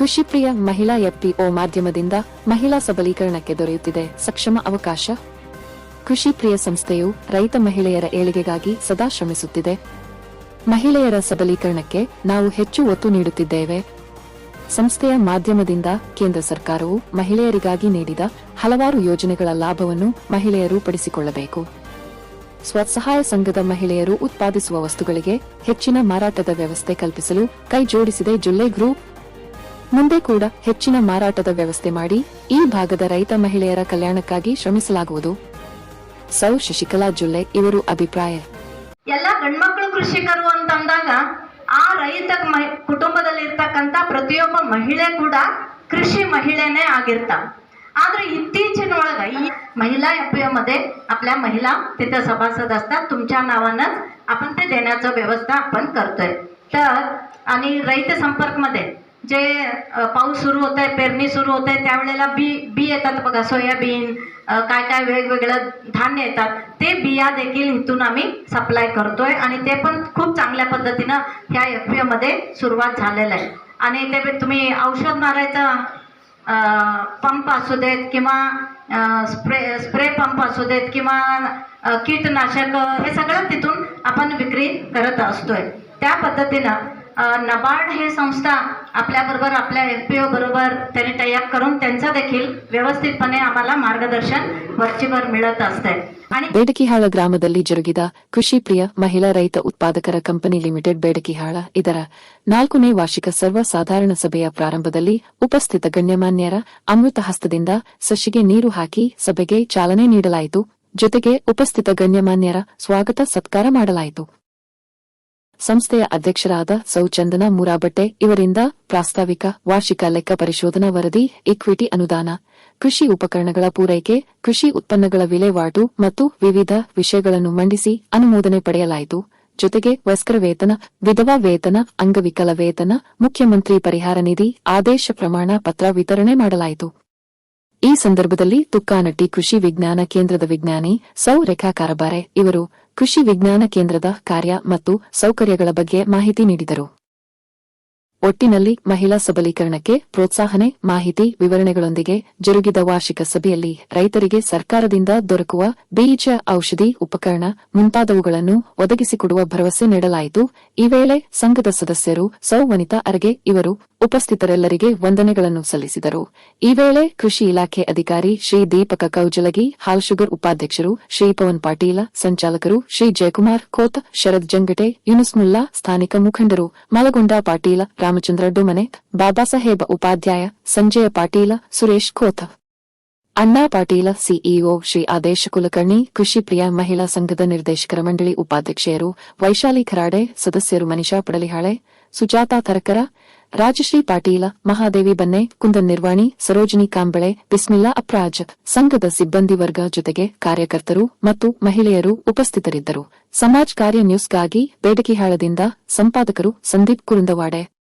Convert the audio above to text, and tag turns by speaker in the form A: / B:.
A: ಕೃಷಿಪ್ರಿಯ ಮಹಿಳಾ ಎಫ್ಪಿಒ ಮಾಧ್ಯಮದಿಂದ ಮಹಿಳಾ ಸಬಲೀಕರಣಕ್ಕೆ ದೊರೆಯುತ್ತಿದೆ ಸಕ್ಷಮ ಅವಕಾಶ. ಕೃಷಿಪ್ರಿಯ ಸಂಸ್ಥೆಯು ರೈತ ಮಹಿಳೆಯರ ಏಳಿಗೆಗಾಗಿ ಸದಾ ಶ್ರಮಿಸುತ್ತಿದೆ. ಮಹಿಳೆಯರ ಸಬಲೀಕರಣಕ್ಕೆ ನಾವು ಹೆಚ್ಚು ಒತ್ತು ನೀಡುತ್ತಿದ್ದೇವೆ. ಸಂಸ್ಥೆಯ ಮಾಧ್ಯಮದಿಂದ ಕೇಂದ್ರ ಸರ್ಕಾರವು ಮಹಿಳೆಯರಿಗಾಗಿ ನೀಡಿದ ಹಲವಾರು ಯೋಜನೆಗಳ ಲಾಭವನ್ನು ಮಹಿಳೆಯರು ಪಡಿಸಿಕೊಳ್ಳಬೇಕು. ಸ್ವಸಹಾಯ ಸಂಘದ ಮಹಿಳೆಯರು ಉತ್ಪಾದಿಸುವ ವಸ್ತುಗಳಿಗೆ ಹೆಚ್ಚಿನ ಮಾರಾಟದ ವ್ಯವಸ್ಥೆ ಕಲ್ಪಿಸಲು ಕೈಜೋಡಿಸಿದೆ ಜುಲ್ಲೆ ಗ್ರೂಪ್ ಮುಂದೆ ಕೂಡ ಹೆಚ್ಚಿನ ಮಾರಾಟದ ವ್ಯವಸ್ಥೆ ಮಾಡಿ ಈ ಭಾಗದ ರೈತ ಮಹಿಳೆಯರ ಕಲ್ಯಾಣಕ್ಕಾಗಿ ಶ್ರಮಿಸಲಾಗುವುದು ಸೌ ಶಶಿಕಲಾ ಜುಲ್ಲೆ ಇವರು ಅಭಿಪ್ರಾಯ
B: ಎಲ್ಲ ಗಂಡ್ಮಕ್ಳು ಕೃಷಿಕರು ಅಂತಂದಾಗ ಆ ರೈತ ಕುಟುಂಬದಲ್ಲಿ ಕುಟುಂಬದಲ್ಲಿರ್ತಕ್ಕಂತ ಪ್ರತಿಯೊಬ್ಬ ಮಹಿಳೆ ಕೂಡ ಕೃಷಿ ಮಹಿಳೆನೇ ಆಗಿರ್ತಾವ ಆದ್ರೆ ಇತ್ತೀಚಿನ ಒಳಗ ಈ महिला एफमध्ये आपल्या महिला तिथे सभासद असतात तुमच्या नावानंच आपण ते देण्याचं व्यवस्था आपण करतोय तर आणि रहित संपर्कमध्ये जे पाऊस सुरू होत आहे पेरणी सुरू होत आहे त्यावेळेला बी बी येतात बघा सोयाबीन काय काय वेगवेगळं धान्य येतात. ते बिया देखील इथून आम्ही सप्लाय करतोय आणि ते पण खूप चांगल्या पद्धतीनं ह्या एफमध्ये सुरुवात झालेलं आहे. आणि ते तुम्ही औषध मारायचं पंप असू देत किंवा स्प्रे स्प्रे पंप असू देत किंवा कीटनाशक हे सगळं तिथून आपण विक्री करत असतोय. त्या पद्धतीनं नबार्ड हे संस्था आपल्याबरोबर आपल्या एफ पी ओ बरोबर त्यांनी टायअप करून त्यांचं देखील व्यवस्थितपणे आम्हाला मार्गदर्शन वरचीवर मिळत असतंय आणि
A: ಬೇಡಕಿಹಾಳ ಗ್ರಾಮದಲ್ಲಿ ಜರುಗಿದ ಕೃಷಿ ಪ್ರಿಯ ಮಹಿಳಾ ರೈತ ಉತ್ಪಾದಕರ ಕಂಪನಿ ಲಿಮಿಟೆಡ್ ಬೇಡಕಿಹಾಳ ಇದರ ನಾಲ್ಕನೇ ವಾರ್ಷಿಕ ಸರ್ವ ಸಾಧಾರಣ ಸಭೆಯ ಪ್ರಾರಂಭದಲ್ಲಿ ಉಪಸ್ಥಿತ ಗಣ್ಯಮಾನ್ಯರ ಅಮೃತ ಹಸ್ತದಿಂದ ಸಸಿಗೆ ನೀರು ಹಾಕಿ ಸಭೆಗೆ ಚಾಲನೆ ನೀಡಲಾಯಿತು ಜೊತೆಗೆ ಉಪಸ್ಥಿತ ಗಣ್ಯಮಾನ್ಯರ ಸ್ವಾಗತ ಸತ್ಕಾರ ಮಾಡಲಾಯಿತು ಸಂಸ್ಥೆಯ ಅಧ್ಯಕ್ಷರಾದ ಸೌಚಂದನ ಮುರಾಬಟ್ಟೆ ಇವರಿಂದ ಪ್ರಾಸ್ತಾವಿಕ, ವಾರ್ಷಿಕ ಲೆಕ್ಕ ಪರಿಶೋಧನಾ ವರದಿ ಇಕ್ವಿಟಿ ಅನುದಾನ, ಕೃಷಿ ಉಪಕರಣಗಳ ಪೂರೈಕೆ, ಕೃಷಿ ಉತ್ಪನ್ನಗಳ ವಿಲೇವಾಟು ಮತ್ತು ವಿವಿಧ ವಿಷಯಗಳನ್ನು ಮಂಡಿಸಿ ಅನುಮೋದನೆ ಪಡೆಯಲಾಯಿತು. ಜೊತೆಗೆ ವಯಸ್ಕರ ವೇತನ, ವಿಧವಾ ವೇತನ, ಅಂಗವಿಕಲ ವೇತನ, ಮುಖ್ಯಮಂತ್ರಿ ಪರಿಹಾರ ನಿಧಿ, ಆದೇಶ ಪ್ರಮಾಣ ಪತ್ರ ವಿತರಣೆ ಮಾಡಲಾಯಿತು. ಈ ಸಂದರ್ಭದಲ್ಲಿ ತುಕ್ಕಾನಟ್ಟಿ ಕೃಷಿ ವಿಜ್ಞಾನ ಕೇಂದ್ರದ ವಿಜ್ಞಾನಿ ಸೌ ರೇಖಾ ಕಾರಬಾರೆ ಇವರು ಕೃಷಿ ವಿಜ್ಞಾನ ಕೇಂದ್ರದ ಕಾರ್ಯ ಮತ್ತು ಸೌಕರ್ಯಗಳ ಬಗ್ಗೆ ಮಾಹಿತಿ ನೀಡಿದರು. ಒಟ್ಟಿನಲ್ಲಿ ಮಹಿಳಾ ಸಬಲೀಕರಣಕ್ಕೆ ಪ್ರೋತ್ಸಾಹನೆ, ಮಾಹಿತಿ, ವಿವರಣೆಗಳೊಂದಿಗೆ ಜರುಗಿದ ವಾರ್ಷಿಕ ಸಭೆಯಲ್ಲಿ ರೈತರಿಗೆ ಸರ್ಕಾರದಿಂದ ದೊರಕುವ ಬೀಜ, ಔಷಧಿ, ಉಪಕರಣ ಮುಂತಾದವುಗಳನ್ನು ಒದಗಿಸಿಕೊಡುವ ಭರವಸೆ ನೀಡಲಾಯಿತು. ಈ ವೇಳೆ ಸಂಘದ ಸದಸ್ಯರು ಸೌ ವನಿತಾ ಅರ್ಗೆ ಇವರು ಉಪಸ್ಥಿತರೆಲ್ಲರಿಗೆ ವಂದನೆಗಳನ್ನು ಸಲ್ಲಿಸಿದರು. ಈ ವೇಳೆ ಕೃಷಿ ಇಲಾಖೆ ಅಧಿಕಾರಿ ಶ್ರೀ ದೀಪಕ ಕೌಜಲಗಿ, ಹಾಲ್ ಶುಗರ್ ಉಪಾಧ್ಯಕ್ಷರು ಶ್ರೀ ಪವನ್ ಪಾಟೀಲ, ಸಂಚಾಲಕರು ಶ್ರೀ ಜಯಕುಮಾರ್ ಖೋತ್ ಶರದ್ ಜಂಗಟೆ ಯುನುಸ್ಮುಲ್ಲಾ ಸ್ಥಾನಿಕ ಮುಖಂಡರು ಮಲಗುಂಡ ಪಾಟೀಲ ರಾಮಚಂದ್ರ ಡುಮನೆ, ಬಾಬಾಸಾಹೇಬ ಉಪಾಧ್ಯಾಯ, ಸಂಜಯ ಪಾಟೀಲ, ಸುರೇಶ್ ಕೋಥ. ಅಣ್ಣಾ ಪಾಟೀಲ, ಸಿಇಒ ಶ್ರೀ ಆದೇಶ ಕುಲಕರ್ಣಿ, ಕೃಷಿ ಪ್ರಿಯ ಮಹಿಳಾ ಸಂಘದ ನಿರ್ದೇಶಕರ ಮಂಡಳಿ ಉಪಾಧ್ಯಕ್ಷೆಯರು, ವೈಶಾಲಿ ಖರಾಡೆ, ಸದಸ್ಯರು ಮನಿಷಾ ಪಡಲಿಹಾಳೆ, ಸುಜಾತಾ ತರಕರ ರಾಜಶ್ರೀ ಪಾಟೀಲ, ಮಹಾದೇವಿ ಬನ್ನೆ, ಕುಂದನ್ ನಿರ್ವಾಣಿ, ಸರೋಜಿನಿ ಕಾಂಬಳೆ, ಬಿಸ್ಮಿಲ್ಲಾ ಅಪ್ರಾಜ್. ಸಂಘದ ಸಿಬ್ಬಂದಿ ವರ್ಗ ಜೊತೆಗೆ ಕಾರ್ಯಕರ್ತರು ಮತ್ತು ಮಹಿಳೆಯರು ಉಪಸ್ಥಿತರಿದ್ದರು. ಸಮಾಜ್ ಕಾರ್ಯ ನ್ಯೂಸ್ಗಾಗಿ ಬೇಡಕಿಹಾಳದಿಂದ ಸಂಪಾದಕರು ಸಂದೀಪ್ ಕುರುಂದವಾಡೆ.